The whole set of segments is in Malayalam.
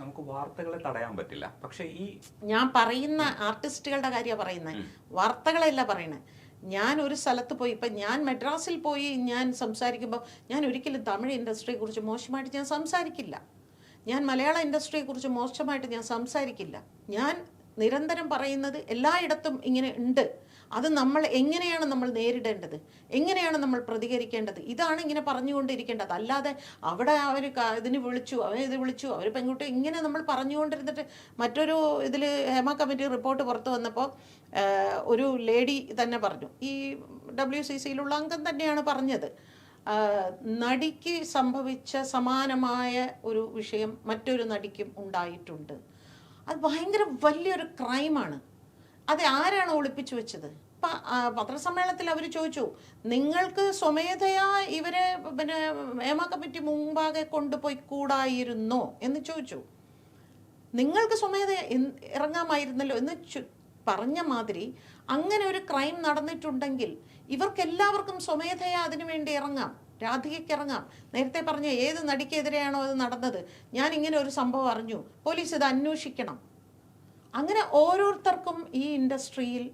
നമുക്ക് വാർത്തകളെ തടയാൻ പറ്റില്ല. പക്ഷെ ഈ ഞാൻ പറയുന്ന ആർട്ടിസ്റ്റുകളുടെ കാര്യമാണ് പറയുന്നത് വാർത്തകളല്ല പറയുന്നത് ഞാൻ ഒരു സ്ഥലത്ത് പോയി ഇപ്പം ഞാൻ മെഡ്രാസിൽ പോയി ഞാൻ സംസാരിക്കുമ്പോൾ ഞാൻ ഒരിക്കലും തമിഴ് ഇൻഡസ്ട്രിയെ കുറിച്ച് മോശമായിട്ട് ഞാൻ സംസാരിക്കില്ല. ഞാൻ മലയാള ഇൻഡസ്ട്രിയെ കുറിച്ച് മോശമായിട്ട് ഞാൻ സംസാരിക്കില്ല. ഞാൻ നിരന്തരം പറയുന്നത് എല്ലായിടത്തും ഇങ്ങനെ ഉണ്ട്. അത് നമ്മൾ എങ്ങനെയാണ് നമ്മൾ നേരിടേണ്ടത്? എങ്ങനെയാണ് നമ്മൾ പ്രതികരിക്കേണ്ടത്? ഇതാണ് ഇങ്ങനെ പറഞ്ഞുകൊണ്ടിരിക്കേണ്ടത്. അല്ലാതെ അവിടെ അവർ ഇതിന് വിളിച്ചു അവർ ഇത് വിളിച്ചു അവർ പെൺകുട്ടി ഇങ്ങനെ നമ്മൾ പറഞ്ഞുകൊണ്ടിരുന്നിട്ട് മറ്റൊരു ഇതിൽ ഹേമ കമ്മിറ്റി റിപ്പോർട്ട് പുറത്തു വന്നപ്പോൾ ഒരു ലേഡി തന്നെ പറഞ്ഞു. ഈ ഡബ്ല്യു സി സിയിലുള്ള അംഗം തന്നെയാണ് പറഞ്ഞത്. നടിക്ക് സംഭവിച്ച സമാനമായ ഒരു വിഷയം മറ്റൊരു നടിക്കും ഉണ്ടായിട്ടുണ്ട്. അത് ഭയങ്കര വലിയൊരു ക്രൈമാണ്. അത് ആരാണ് ഒളിപ്പിച്ചു വെച്ചത്? പത്രസമ്മേളനത്തിൽ അവർ ചോദിച്ചു നിങ്ങൾക്ക് സ്വമേധയാ ഇവരെ പിന്നെ ഹേമ കമ്മിറ്റി മുമ്പാകെ കൊണ്ടുപോയി കൂടായിരുന്നോ? എന്ന് ചോദിച്ചു. നിങ്ങൾക്ക് സ്വമേധ ഇറങ്ങാമായിരുന്നല്ലോ? എന്ന് പറഞ്ഞ മാതിരി അങ്ങനെ ഒരു ക്രൈം നടന്നിട്ടുണ്ടെങ്കിൽ ഇവർക്കെല്ലാവർക്കും സ്വമേധയാ അതിനു വേണ്ടി ഇറങ്ങാം രാധികയ്ക്ക് ഇറങ്ങാം. നേരത്തെ പറഞ്ഞ ഏത് നടിക്കെതിരെയാണോ അത് നടന്നത്? ഞാൻ ഇങ്ങനെ ഒരു സംഭവം അറിഞ്ഞു. പോലീസ് ഇത് അന്വേഷിക്കണം. അങ്ങനെ ഓരോരുത്തർക്കും ഈ ഇൻഡസ്ട്രിയിൽ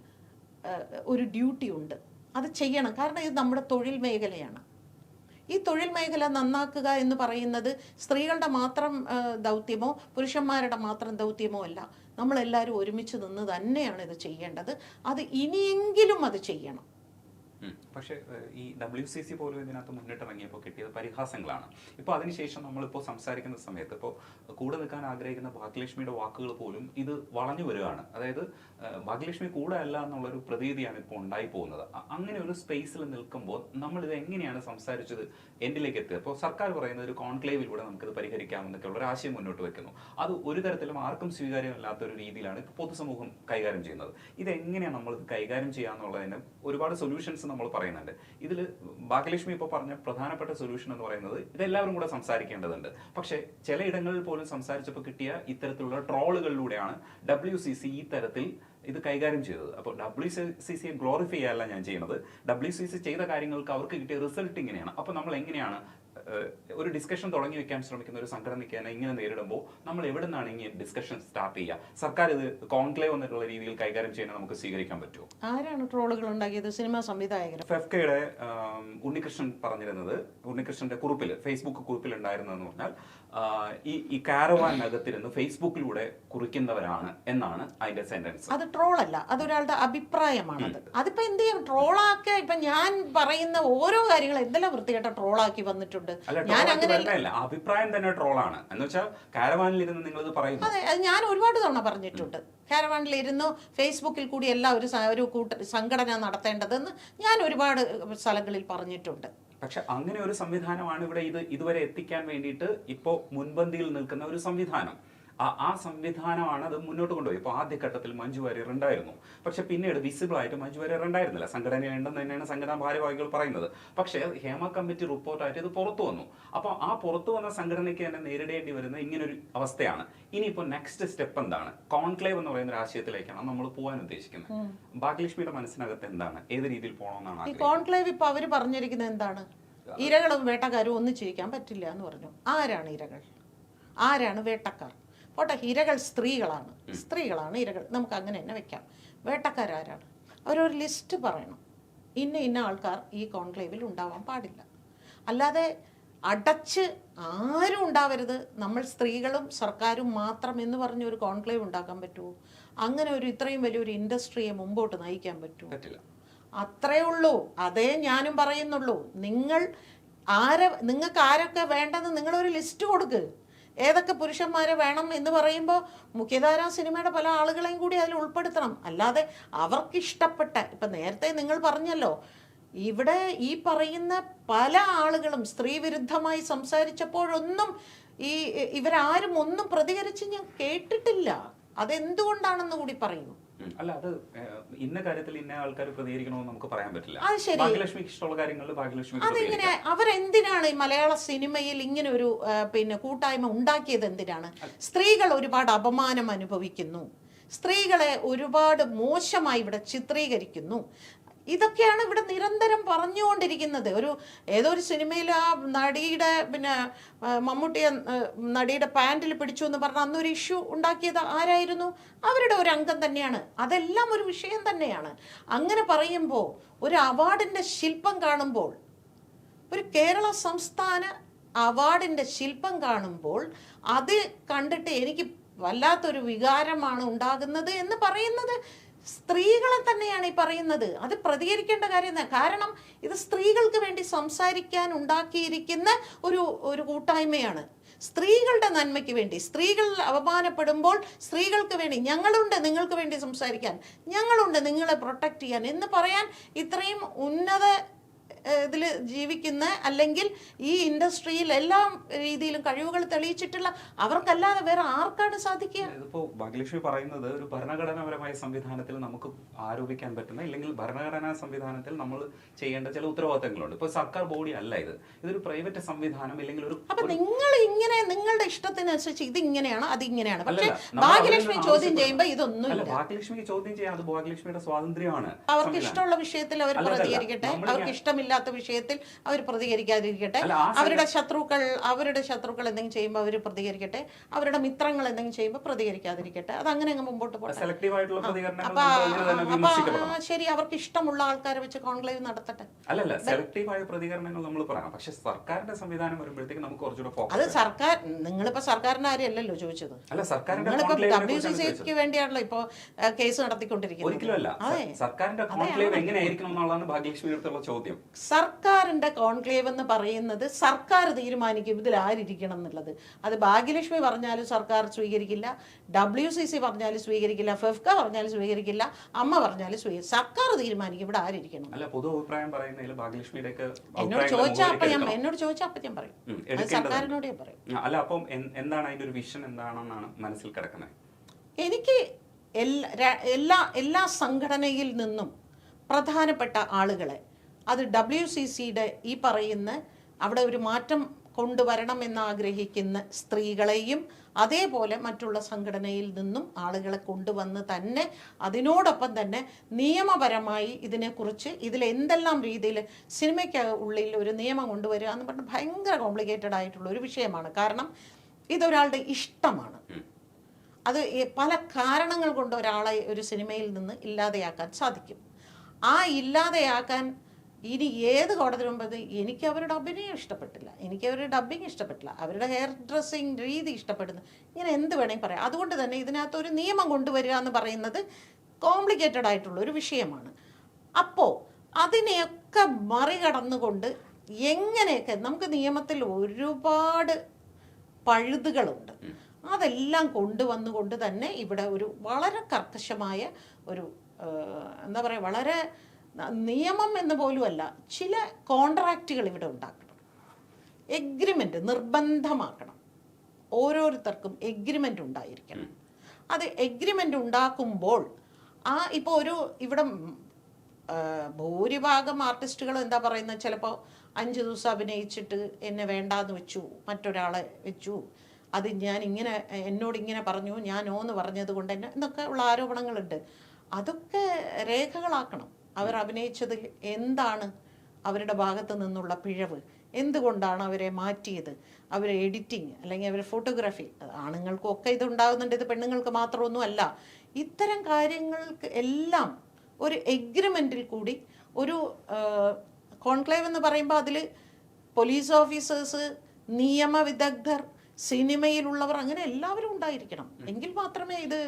ഒരു ഡ്യൂട്ടി ഉണ്ട്. അത് ചെയ്യണം. കാരണം ഇത് നമ്മുടെ തൊഴിൽ മേഖലയാണ്. ഈ തൊഴിൽ മേഖല നന്നാക്കുക എന്ന് പറയുന്നത് സ്ത്രീകളുടെ മാത്രം ദൗത്യമോ പുരുഷന്മാരുടെ മാത്രം ദൗത്യമോ അല്ല. നമ്മളെല്ലാവരും ഒരുമിച്ച് നിന്ന് തന്നെയാണ് ഇത് ചെയ്യേണ്ടത്. അത് ഇനിയെങ്കിലും അത് ചെയ്യണം. പക്ഷേ ഈ ഡബ്ല്യു സി സി പോലും ഇതിനകത്ത് മുന്നിട്ടിറങ്ങിയപ്പോൾ കിട്ടിയത് പരിഹാസങ്ങളാണ്. ഇപ്പോൾ അതിനുശേഷം നമ്മളിപ്പോൾ സംസാരിക്കുന്ന സമയത്ത് ഇപ്പോൾ കൂടെ നിൽക്കാൻ ആഗ്രഹിക്കുന്ന ഭാഗ്യലക്ഷ്മിയുടെ വാക്കുകൾ പോലും ഇത് വളഞ്ഞു വരികയാണ്. അതായത് ഭാഗ്യലക്ഷ്മി കൂടെ അല്ല എന്നുള്ളൊരു പ്രതീതിയാണ് ഇപ്പോൾ ഉണ്ടായി പോകുന്നത് അങ്ങനെ ഒരു സ്പേസിൽ നിൽക്കുമ്പോൾ നമ്മൾ ഇത് എങ്ങനെയാണ് സംസാരിച്ചത് എൻഡിലേക്ക് എത്തുക? ഇപ്പോൾ സർക്കാർ പറയുന്നത് ഒരു കോൺക്ലേവിലൂടെ നമുക്കിത് പരിഹരിക്കാമെന്നൊക്കെ ഉള്ള ഒരു ആശയം മുന്നോട്ട് വെക്കുന്നു. അത് ഒരു തരത്തിലും ആർക്കും സ്വീകാര്യമല്ലാത്ത ഒരു രീതിയിലാണ് ഇപ്പോൾ പൊതുസമൂഹം കൈകാര്യം ചെയ്യുന്നത്. ഇതെങ്ങനെയാണ് നമ്മൾ കൈകാര്യം ചെയ്യുക എന്നുള്ളതിന് ഒരുപാട് സൊല്യൂഷൻസ് നമ്മൾ പറയുന്നുണ്ട്. ഇതിൽ ഭാഗ്യലക്ഷ്മി ഇപ്പോൾ പറഞ്ഞ പ്രധാനപ്പെട്ട സൊല്യൂഷൻ എന്ന് പറയുന്നത് ഇതെല്ലാവരും കൂടെ സംസാരിക്കേണ്ടതുണ്ട്. പക്ഷേ ചിലയിടങ്ങളിൽ പോലും സംസാരിച്ചപ്പോൾ കിട്ടിയ ഇത്തരത്തിലുള്ള ട്രോളുകളിലൂടെയാണ് ഡബ്ല്യു സി സി ഈ തരത്തിൽ ഇത് കൈകാര്യം ചെയ്തത്. അപ്പോൾ ഡബ്ല്യു സി സിയെ ഗ്ലോറിഫൈ അല്ല ഞാൻ ചെയ്യുന്നത്. ഡബ്ല്യു സി സി ചെയ്ത കാര്യങ്ങൾക്ക് അവർക്ക് കിട്ടിയ റിസൾട്ട് ഇങ്ങനെയാണ്. അപ്പോൾ നമ്മൾ എങ്ങനെയാണ് ഒരു ഡിസ്കഷൻ തുടങ്ങി വെക്കാൻ ശ്രമിക്കുന്ന ഒരു സംഘടനയ്ക്ക് ഇങ്ങനെ നേരിടുമ്പോൾ നമ്മൾ എവിടെ നിന്നാണ് ഇങ്ങനെ ഡിസ്കഷൻ സ്റ്റാർട്ട് ചെയ്യുക? സർക്കാർ ഇത് കോൺക്ലേവ് എന്നുള്ള രീതിയിൽ കൈകാര്യം ചെയ്യാൻ നമുക്ക് സ്വീകരിക്കാൻ പറ്റുമോ? ആരാണ് ട്രോളുകൾ ഉണ്ടാക്കിയത്? സിനിമാ സംവിധായകർ. ഫെഫ്കയുടെ ഉണ്ണികൃഷ്ണൻ പറഞ്ഞിരുന്നത് ഉണ്ണികൃഷ്ണന്റെ കുറിപ്പിൽ ഫേസ്ബുക്ക് കുറിപ്പിൽ ഉണ്ടായിരുന്നതെന്ന് പറഞ്ഞാൽ ഈ ഈ കാരവാനകത്തിരുന്ന് ഫേസ്ബുക്കിലൂടെ കുറിക്കുന്നവരാണ് എന്നാണ് അതിന്റെ സെന്റൻസ് അത് ട്രോളല്ല അതൊരാളുടെ അഭിപ്രായമാണ് അതിപ്പോ എന്ത് ചെയ്യും? ട്രോളാക്കിയ ഇപ്പൊ ഞാൻ പറയുന്ന ഓരോ കാര്യങ്ങളും എന്തെല്ലാം വൃത്തികെട്ട ട്രോളാക്കി വന്നിട്ടുണ്ട്? ഞാൻ അങ്ങനെ അഭിപ്രായം തന്നെ ട്രോളാണ്. എന്ന് വെച്ചാൽ കാരവാനിലിരുന്ന് നിങ്ങൾ ഇത് പറയുന്നു. അതെ അത് ഞാൻ ഒരുപാട് തവണ പറഞ്ഞിട്ടുണ്ട്. കാരവാനിൽ ഇരുന്നു ഫേസ്ബുക്കിൽ കൂടി എല്ലാ ഒരു ഒരു കൂട്ട സംഘടന നടത്തേണ്ടതെന്ന് ഞാൻ ഒരുപാട് സ്ഥലങ്ങളിൽ പറഞ്ഞിട്ടുണ്ട്. പക്ഷെ അങ്ങനെ ഒരു സംവിധാനമാണ് ഇവിടെ ഇത് ഇതുവരെ എത്തിക്കാൻ വേണ്ടിയിട്ട് ഇപ്പോൾ മുൻപന്തിയിൽ നിൽക്കുന്ന ഒരു സംവിധാനം. ആ ആ സംവിധാനമാണ് അത് മുന്നോട്ട് കൊണ്ടുപോയി. ഇപ്പോൾ ആദ്യഘട്ടത്തിൽ മഞ്ജു വാര്യർ ഉണ്ടായിരുന്നു. പക്ഷെ പിന്നീട് വിസിബിൾ ആയിട്ട് മഞ്ജു വാര്യർ ഉണ്ടായിരുന്നില്ല. സംഘടന ഉണ്ടെന്ന് തന്നെയാണ് സംഘടനാ ഭാരവാഹികൾ പറയുന്നത്. പക്ഷേ ഹേമ കമ്മിറ്റി റിപ്പോർട്ടായിട്ട് ഇത് പുറത്തു വന്നു. അപ്പോൾ ആ പുറത്തു വന്ന സംഘടനയ്ക്ക് തന്നെ നേരിടേണ്ടി വരുന്ന ഇങ്ങനൊരു അവസ്ഥയാണ്. ഇനിയിപ്പോൾ നെക്സ്റ്റ് സ്റ്റെപ്പ് എന്താണ്? കോൺക്ലേവ് എന്ന് പറയുന്ന ഒരു ആശയത്തിലേക്കാണ് നമ്മൾ പോകാൻ ഉദ്ദേശിക്കുന്നത്. ഭാഗ്യലക്ഷ്മിയുടെ മനസ്സിനകത്ത് എന്താണ്? ഏത് രീതിയിൽ പോകണമെന്നാണ് കോൺക്ലേവ് ഇപ്പൊ അവർ പറഞ്ഞിരിക്കുന്നത് എന്താണ്? ഇരകളും വേട്ടക്കാരും ഒന്നിച്ചിരിക്കാൻ പറ്റില്ല എന്ന് പറഞ്ഞു. ആരാണ് ഇരകൾ? ആരാണ് വേട്ടക്കാർ? പോട്ടെ ഇരകൾ സ്ത്രീകളാണ്. സ്ത്രീകളാണ് ഇരകൾ. നമുക്ക് അങ്ങനെ തന്നെ വെക്കാം. വേട്ടക്കാരാരാണ്? അവരൊരു ലിസ്റ്റ് പറയണം. ഇന്ന ഇന്ന ആൾക്കാർ ഈ കോൺക്ലേവിൽ ഉണ്ടാവാൻ പാടില്ല. അല്ലാതെ അടച്ച് ആരും ഉണ്ടാവരുത്. നമ്മൾ സ്ത്രീകളും സർക്കാരും മാത്രം എന്ന് പറഞ്ഞ ഒരു കോൺക്ലേവ് ഉണ്ടാക്കാൻ പറ്റുമോ? അങ്ങനെ ഒരു ഇത്രയും വലിയൊരു ഇൻഡസ്ട്രിയെ മുമ്പോട്ട് നയിക്കാൻ പറ്റുമോ? പറ്റില്ല. അത്രേ ഉള്ളൂ. അതേ ഞാനും പറയുന്നുള്ളൂ. നിങ്ങൾ ആരെ നിങ്ങൾക്ക് ആരൊക്കെ വേണ്ടെന്ന് നിങ്ങളൊരു ലിസ്റ്റ് കൊടുക്ക്. ഏതൊക്കെ പുരുഷന്മാരെ വേണം എന്ന് പറയുമ്പോൾ മുഖ്യധാര സിനിമയുടെ പല ആളുകളെയും കൂടി അതിൽ ഉൾപ്പെടുത്തണം അല്ലാതെ അവർക്ക് ഇഷ്ടപ്പെട്ട ഇപ്പം നേരത്തെ നിങ്ങൾ പറഞ്ഞല്ലോ ഇവിടെ ഈ പറയുന്ന പല ആളുകളും സ്ത്രീവിരുദ്ധമായി സംസാരിച്ചപ്പോഴൊന്നും ഈ ഇവരാരും ഒന്നും പ്രതികരിച്ച് ഞാൻ കേട്ടിട്ടില്ല അതെന്തുകൊണ്ടാണെന്ന് കൂടി പറയുന്നു. അല്ല അത് ഇന്ന കാര്യത്തിൽ ഇന്ന ആൾക്കാർ പ്രതികരിക്കണമെന്ന് നമുക്ക് പറയാൻ പറ്റില്ല. അത് ശരി. ഭാഗ്യലക്ഷ്മിക്ക് ഇഷ്ടമുള്ള കാര്യങ്ങളിൽ ഭാഗ്യലക്ഷ്മി അതിങ്ങനെ അവരെന്തിനാണ് ഈ മലയാള സിനിമയിൽ ഇങ്ങനെ ഒരു പിന്നെ കൂട്ടായ്മ ഉണ്ടാക്കിയത് എന്തിനാണ്? സ്ത്രീകൾ ഒരുപാട് അപമാനം അനുഭവിക്കുന്നു. സ്ത്രീകളെ ഒരുപാട് മോശമായി ഇവിടെ ചിത്രീകരിക്കുന്നു. ഇതൊക്കെയാണ് ഇവിടെ നിരന്തരം പറഞ്ഞുകൊണ്ടിരിക്കുന്നത്. ഒരു ഏതോ ഒരു സിനിമയിൽ ആ നടിയുടെ പിന്നെ മമ്മൂട്ടിയെ നടിയുടെ പാന്റിൽ പിടിച്ചു എന്ന് പറഞ്ഞ അന്നൊരു ഇഷ്യൂ ഉണ്ടാക്കിയത് ആരായിരുന്നു? അവരുടെ ഒരു അംഗം തന്നെയാണ്. അതെല്ലാം ഒരു വിഷയം തന്നെയാണ്. അങ്ങനെ പറയുമ്പോൾ ഒരു അവാർഡിന്റെ ശില്പം കാണുമ്പോൾ ഒരു കേരള സംസ്ഥാന അവാർഡിന്റെ ശില്പം കാണുമ്പോൾ അത് കണ്ടിട്ട് എനിക്ക് വല്ലാത്തൊരു വികാരമാണ് ഉണ്ടാകുന്നത് എന്ന് പറയുന്നത് സ്ത്രീകളെ തന്നെയാണ് ഈ പറയുന്നത്. അത് പ്രതികരിക്കേണ്ട കാര്യം. കാരണം ഇത് സ്ത്രീകൾക്ക് വേണ്ടി സംസാരിക്കാൻ ഉണ്ടാക്കിയിരിക്കുന്ന ഒരു ഒരു കൂട്ടായ്മയാണ്. സ്ത്രീകളുടെ നന്മയ്ക്ക് വേണ്ടി സ്ത്രീകൾ അപമാനപ്പെടുമ്പോൾ സ്ത്രീകൾക്ക് വേണ്ടി ഞങ്ങളുണ്ട് നിങ്ങൾക്ക് വേണ്ടി സംസാരിക്കാൻ. ഞങ്ങളുണ്ട് നിങ്ങളെ പ്രൊട്ടക്റ്റ് ചെയ്യാൻ. എന്ന് പറയാൻ ഇത്രയും ഉന്നത ഇതിൽ ജീവിക്കുന്ന അല്ലെങ്കിൽ ഈ ഇൻഡസ്ട്രിയിൽ എല്ലാ രീതിയിലും കഴിവുകൾ തെളിയിച്ചിട്ടുള്ള അവർക്കല്ലാതെ വേറെ ആർക്കാണ് സാധിക്കുക? ഇതിപ്പോ ഭാഗ്യലക്ഷ്മി പറയുന്നത് ഒരു ഭരണഘടനാപരമായ സംവിധാനത്തിൽ നമുക്ക് ആരോപിക്കാൻ പറ്റുന്ന ഇല്ലെങ്കിൽ ഭരണഘടനാ സംവിധാനത്തിൽ നമ്മൾ ചെയ്യേണ്ട ചില ഉത്തരവാദിത്തങ്ങളുണ്ട്. ഇപ്പൊ സർക്കാർ ബോഡി അല്ല ഇത്. ഇതൊരു പ്രൈവറ്റ് സംവിധാനം ഇല്ലെങ്കിൽ ഒരു അപ്പൊ നിങ്ങൾ ഇങ്ങനെ ഇഷ്ടത്തിനനുസരിച്ച് ഇത് ഇങ്ങനെയാണ് അത് ഇങ്ങനെയാണ് പക്ഷെ ഭാഗ്യലക്ഷ്മി ചോദ്യം. ചെയ്യുമ്പോൾ ഇതൊന്നും ഇല്ല ഭാഗ്യലക്ഷ്മിക്ക് ചോദ്യം ചെയ്യാൻ അത് ഭാഗ്യലക്ഷ്മിയുടെ സ്വാതന്ത്ര്യമാണ്. അവർക്ക് ഇഷ്ടമുള്ള വിഷയത്തിൽ അവർ പ്രതികരിക്കട്ടെ അവർക്ക് ഇഷ്ടമില്ലാത്ത വിഷയത്തിൽ അവർ പ്രതികരിക്കാതിരിക്കട്ടെ അവരുടെ ശത്രുക്കൾ അവരുടെ ശത്രുക്കൾ എന്തെങ്കിലും ചെയ്യുമ്പോൾ അവർ പ്രതികരിക്കട്ടെ അവരുടെ മിത്രങ്ങൾ എന്തെങ്കിലും ചെയ്യുമ്പോൾ പ്രതികരിക്കാതിരിക്കട്ടെ. അത് അങ്ങനെ അങ്ങ് മുമ്പോട്ട് പോകട്ടെ അപ്പൊ ശരി അവർക്ക് ഇഷ്ടമുള്ള ആൾക്കാരെ വെച്ച് കോൺക്ലേവ് നടത്തട്ടെ. അല്ലല്ല സെലക്റ്റീവ് ആയ പ്രതികരണങ്ങൾ നമ്മൾ പറയാം പക്ഷെ സർക്കാരിന്റെ സംവിധാനം വരുമ്പോഴത്തേക്ക് നമുക്ക് കുറച്ചുകൂടെ അത് സർക്കാർ നിങ്ങളിപ്പോ സർക്കാരിന്റെ കാര്യമല്ലല്ലോ ചോദിച്ചത്. അല്ല സർക്കാരിന്റെ നിങ്ങളിപ്പോ conclave നെ ഡബ്ല്യു സി സിക്ക് വേണ്ടിയാണല്ലോ ഇപ്പോ കേസ് നടത്തിക്കൊണ്ടിരിക്കുന്നത്. അതെ. സർക്കാരിന്റെ കോൺക്ലേവ് എന്ന് പറയുന്നത് സർക്കാർ തീരുമാനിക്കും ഇതിൽ ആരിക്കണം എന്നുള്ളത്. അത് ഭാഗ്യലക്ഷ്മി പറഞ്ഞാലും സർക്കാർ സ്വീകരിക്കില്ല ഡബ്ല്യു സി സി പറഞ്ഞാലും സ്വീകരിക്കില്ല ഫെഫ്ക പറഞ്ഞാലും സ്വീകരിക്കില്ല അമ്മ പറഞ്ഞാലും സ്വീകരിക്കും സർക്കാർ തീരുമാനിക്കും ഇവിടെ ആരിരിക്കണം. അല്ല പൊതു അഭിപ്രായം പറയുന്നതിൽ ഭാഗ്യലക്ഷ്മിയുടെ ഒക്കെ എന്നോട് ചോദിച്ചാൽ അപ്പൊ ഞാൻ എന്നോട് ചോദിച്ചാൽ അപ്പൊ ഞാൻ പറയും. സർക്കാരിനോട് ഞാൻ പറയും അല്ല അപ്പം എന്താണ് അതിന്റെ ഒരു വിഷൻ എന്താണെന്നാണ് മനസ്സിൽ കിടക്കുന്നത്? എനിക്ക് എല്ലാ എല്ലാ എല്ലാ സംഘടനയിൽ നിന്നും പ്രധാനപ്പെട്ട ആളുകളെ അത് ഡബ്ല്യു സി സിയുടെ ഈ പറയുന്ന അവിടെ ഒരു മാറ്റം കൊണ്ടുവരണം എന്ന് ആഗ്രഹിക്കുന്ന സ്ത്രീകളെയും അതേപോലെ മറ്റുള്ള സംഘടനയിൽ നിന്നും ആളുകളെ കൊണ്ടുവന്ന് തന്നെ അതിനോടൊപ്പം തന്നെ നിയമപരമായി ഇതിനെക്കുറിച്ച് ഇതിൽ എന്തെല്ലാം രീതിയിൽ സിനിമയ്ക്ക് ഉള്ളിൽ ഒരു നിയമം കൊണ്ടുവരിക എന്ന് പറഞ്ഞാൽ ഭയങ്കര കോംപ്ലിക്കേറ്റഡ് ആയിട്ടുള്ള ഒരു വിഷയമാണ്. കാരണം ഇതൊരാളുടെ ഇഷ്ടമാണ്. അത് പല കാരണങ്ങൾ കൊണ്ട് ഒരാളെ ഒരു സിനിമയിൽ നിന്ന് ഇല്ലാതെയാക്കാൻ സാധിക്കും. ആ ഇല്ലാതെയാക്കാൻ ഇനി ഏത് കോടതി മുമ്പത് എനിക്ക് അവരുടെ അഭിനയം ഇഷ്ടപ്പെട്ടില്ല എനിക്ക് അവരുടെ ഡബ്ബിങ് ഇഷ്ടപ്പെട്ടില്ല അവരുടെ ഹെയർ ഡ്രസ്സിങ് രീതി ഇഷ്ടപ്പെടുന്നു. ഇങ്ങനെ എന്ത് വേണമെങ്കിൽ പറയാം. അതുകൊണ്ട് തന്നെ ഇതിനകത്ത് ഒരു നിയമം കൊണ്ടുവരിക എന്ന് പറയുന്നത് കോംപ്ലിക്കേറ്റഡ് ആയിട്ടുള്ള ഒരു വിഷയമാണ്. അപ്പോൾ അതിനെയൊക്കെ മറികടന്നുകൊണ്ട് എങ്ങനെയൊക്കെ നമുക്ക് നിയമത്തിൽ ഒരുപാട് പഴുതുകളുണ്ട്. അതെല്ലാം കൊണ്ടുവന്നുകൊണ്ട് തന്നെ ഇവിടെ ഒരു വളരെ കർക്കശമായ ഒരു എന്താ പറയുക വളരെ നിയമം എന്ന് പോലുമല്ല ചില കോൺട്രാക്റ്റുകൾ ഇവിടെ ഉണ്ടാക്കണം. എഗ്രിമെന്റ് നിർബന്ധമാക്കണം. ഓരോരുത്തർക്കും എഗ്രിമെന്റ് ഉണ്ടായിരിക്കണം. അത് എഗ്രിമെന്റ് ഉണ്ടാക്കുമ്പോൾ ആ ഇപ്പോൾ ഒരു ഇവിടെ ഭൂരിഭാഗം ആർട്ടിസ്റ്റുകൾ എന്താ പറയുന്നത് ചിലപ്പോൾ അഞ്ച് ദിവസം അഭിനയിച്ചിട്ട് എന്നെ വേണ്ടാന്ന് വെച്ചു മറ്റൊരാളെ വെച്ചു. അത് ഞാൻ ഇങ്ങനെ എന്നോട് ഇങ്ങനെ പറഞ്ഞു ഞാൻ ഓന്ന് പറഞ്ഞത് കൊണ്ട് എന്നെ എന്നൊക്കെ ഉള്ള ആരോപണങ്ങളുണ്ട്. അതൊക്കെ രേഖകളാക്കണം. അവർ അഭിനയിച്ചതിൽ എന്താണ് അവരുടെ ഭാഗത്ത് നിന്നുള്ള പിഴവ്? എന്തുകൊണ്ടാണ് അവരെ മാറ്റിയത്? അവരെ എഡിറ്റിംഗ് അല്ലെങ്കിൽ അവരെ ഫോട്ടോഗ്രാഫി ആണുങ്ങൾക്കും ഒക്കെ ഇത് ഉണ്ടാകുന്നുണ്ട് ഇത് പെണ്ണുങ്ങൾക്ക് മാത്രമൊന്നും അല്ല ഇത്തരം കാര്യങ്ങൾക്ക് എല്ലാം ഒരു എഗ്രിമെന്റിൽ കൂടി ഒരു കോൺക്ലേവ് എന്ന് പറയുമ്പോൾ അതിൽ പോലീസ് ഓഫീസേഴ്സ് നിയമവിദഗ്ധർ സിനിമയിലുള്ളവർ അങ്ങനെ എല്ലാവരും ഉണ്ടായിരിക്കണം. എങ്കിൽ മാത്രമേ ഇത്